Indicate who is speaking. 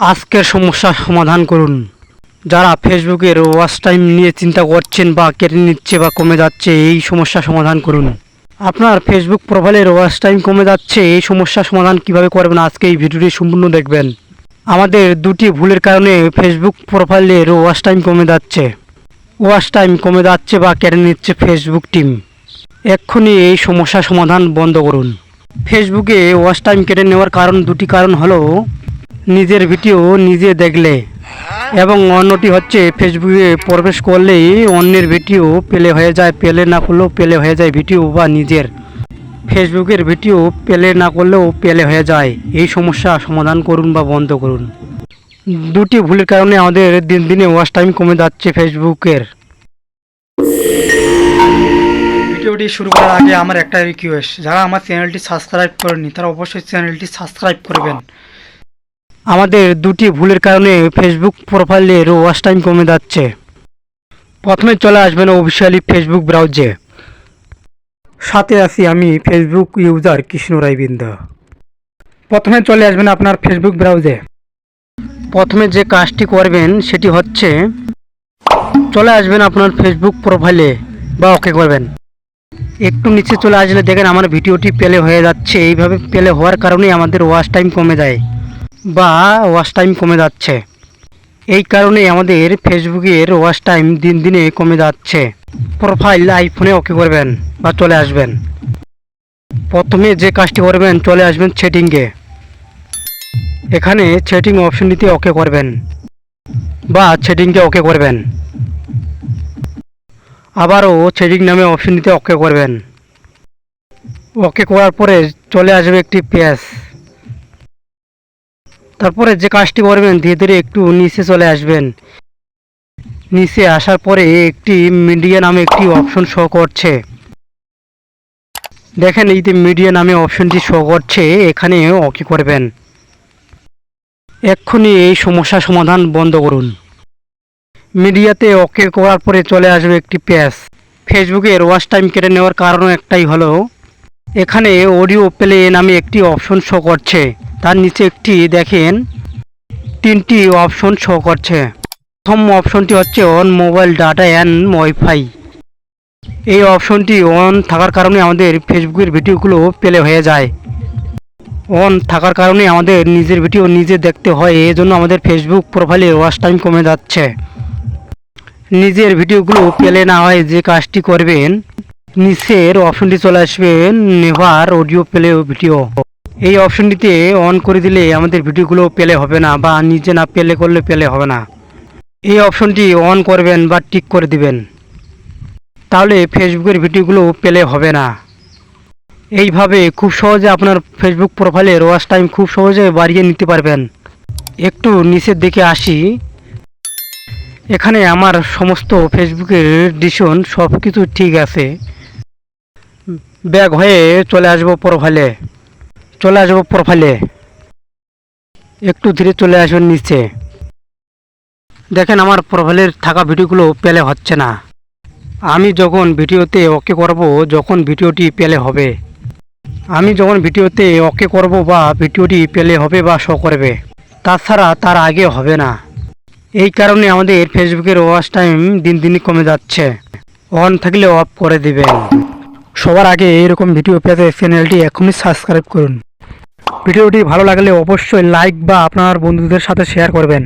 Speaker 1: আজকের সমস্যার সমাধান করুন। যারা ফেসবুকের ওয়াচ টাইম নিয়ে চিন্তা করছেন বা কেটে নিচ্ছে বা কমে যাচ্ছে, এই সমস্যা সমাধান করুন। আপনার ফেসবুক প্রোফাইলের ওয়াচ টাইম কমে যাচ্ছে, এই সমস্যা সমাধান কীভাবে করবেন আজকে এই ভিডিওটি সম্পূর্ণ দেখবেন। আমাদের দুটি ভুলের কারণে ফেসবুক প্রোফাইলের ওয়াচ টাইম কমে যাচ্ছে। ওয়াচ টাইম কমে যাচ্ছে বা কেটে নিচ্ছে ফেসবুক টিম। এক্ষুনি এই সমস্যা সমাধান বন্ধ করুন। ফেসবুকে ওয়াচ টাইম কেটে নেওয়ার কারণ দুটি কারণ হলো নিজের ভিডিও নিজে দেখলে এবং অন্যটি হচ্ছে ফেসবুকে প্রবেশ করলেই অন্যের ভিডিও পেলে হয়ে যায়, পেলে না করলেও পেলে হয়ে যায় ভিডিও বা নিজের। ফেসবুকের ভিডিও পেলে না করলেও পেলে হয়ে যায়। এই সমস্যা সমাধান করুন বা বন্ধ করুন। দুটি ভুলের কারণে আমাদের দিন দিনে ওয়াচ টাইম কমে যাচ্ছে ফেসবুকের। ভিডিওটি শুরু করার আগে আমার একটা রিকোয়েস্ট যারা আমার চ্যানেলটি সাবস্ক্রাইব করেনি তারা অবশ্যই চ্যানেলটি সাবস্ক্রাইব করবেন। আমাদের দুটি ভুলের কারণে ফেসবুক প্রোফাইলের ওয়াচ টাইম কমে যাচ্ছে। প্রথমে চলে আসবেন অফিসিয়ালি ফেসবুক ব্রাউজে সাথে আছি আমি ফেসবুক ইউজার কৃষ্ণ রায়বিন্দ। প্রথমে চলে আসবেন আপনার ফেসবুক ব্রাউজে প্রথমে যে কাজটি করবেন সেটি হচ্ছে, চলে আসবেন আপনার ফেসবুক প্রোফাইলে বা ওকে করবেন। একটু নিচে চলে আসলে দেখেন আমার ভিডিওটি পেলে হয়ে যাচ্ছে। এইভাবে পেলে হওয়ার কারণেই আমাদের ওয়াচ টাইম কমে যায়। বা ওয়াচ টাইম কমে যাচ্ছে। এই কারণে আমাদের ফেসবুকের ওয়াচ টাইম দিন দিনে কমে যাচ্ছে। প্রোফাইল আইফোনে ওকে করবেন বা চলে আসবেন? প্রথমে যে কাজটি করবেন, চলে আসবেন সেটিংয়ে এখানে সেটিং অপশনটিতে ওকে করবেন বা সেটিংকে ওকে করবেন। আবারও সেটিং নামে অপশনটিতে ওকে করবেন। ওকে করার পরে চলে আসবে একটি পেজ তারপরে যে কাজটি করবেন, ধীরে ধীরে একটু নিচে চলে আসবেন। নিচে আসার পরে একটি মিডিয়া নামে একটি অপশন শো করছে। দেখেন, এই যে মিডিয়া নামে অপশনটি শো করছে, এখানে ওকে করবেন? এক্ষুনি এই সমস্যা সমাধান বন্ধ করুন। মিডিয়াতে ওকে করার পরে চলে আসবে একটি পেজ ফেসবুকের ওয়াচ টাইম কেটে নেওয়ার কারণ একটাই হলো, এখানে অডিও প্লে নামে একটি অপশন শো করছে। তার নিচে একটি দেখেন, তিনটি অপশন শো করছে। প্রথম অপশনটি হচ্ছে on mobile data and wifi এই অপশনটি অন থাকার কারণে আমাদের ফেসবুকের ভিডিওগুলো পেলে হয়ে যায়। অন থাকার কারণে আমাদের নিজের ভিডিও নিজে দেখতে হয় এই জন্য আমাদের ফেসবুক প্রোফাইলে ওয়াচ টাইম কমে যাচ্ছে। নিজের ভিডিওগুলো পেলে না হয় যে কাজটি করবেন, নিচের অপশনটি চলে আসবেন নেভার অডিও প্লে ভিডিও এই অপশনটিতে অন করে দিলে আমাদের ভিডিওগুলো পেলে হবে না বা নিজে না পেলে করলে পেলে হবে না। এই অপশনটি অন করবেন বা টিক করে দিবেন। তাহলে ফেসবুকের ভিডিওগুলো পেলে হবে না। এইভাবে খুব সহজে আপনার ফেসবুক প্রোফাইলের ওয়াচ টাইম খুব সহজে বাড়িয়ে নিতে পারবেন। একটু নিচের দিকে আসি। এখানে আমার সমস্ত ফেসবুকের ডিসিশন সব কিছু ঠিক আছে। ব্যাগ হয়ে চলে আসব প্রোফাইলে চলে আসব প্রোফাইলে। একটু ধীরে চলে আসবেন নিচে। দেখেন আমার প্রোফাইলের থাকা ভিডিওগুলো পেলে হচ্ছে না। আমি যখন ভিডিওতে ওকে করব, যখন ভিডিওটি পেলে হবে। আমি যখন ভিডিওতে ওকে করব বা ভিডিওটি পেলে হবে বা শো করবে, তাছাড়া তার আগে হবে না। এই কারণে আমাদের ফেসবুকের ওয়াচ টাইম দিন দিন কমে যাচ্ছে। অন থাকলে অফ করে দিবেন। সবার আগে এরকম ভিডিও পেতে চ্যানেলটি এখনই সাবস্ক্রাইব করুন। ভিডিওটি ভালো লাগলে অবশ্যই লাইক বা আপনার বন্ধুদের সাথে শেয়ার করবেন।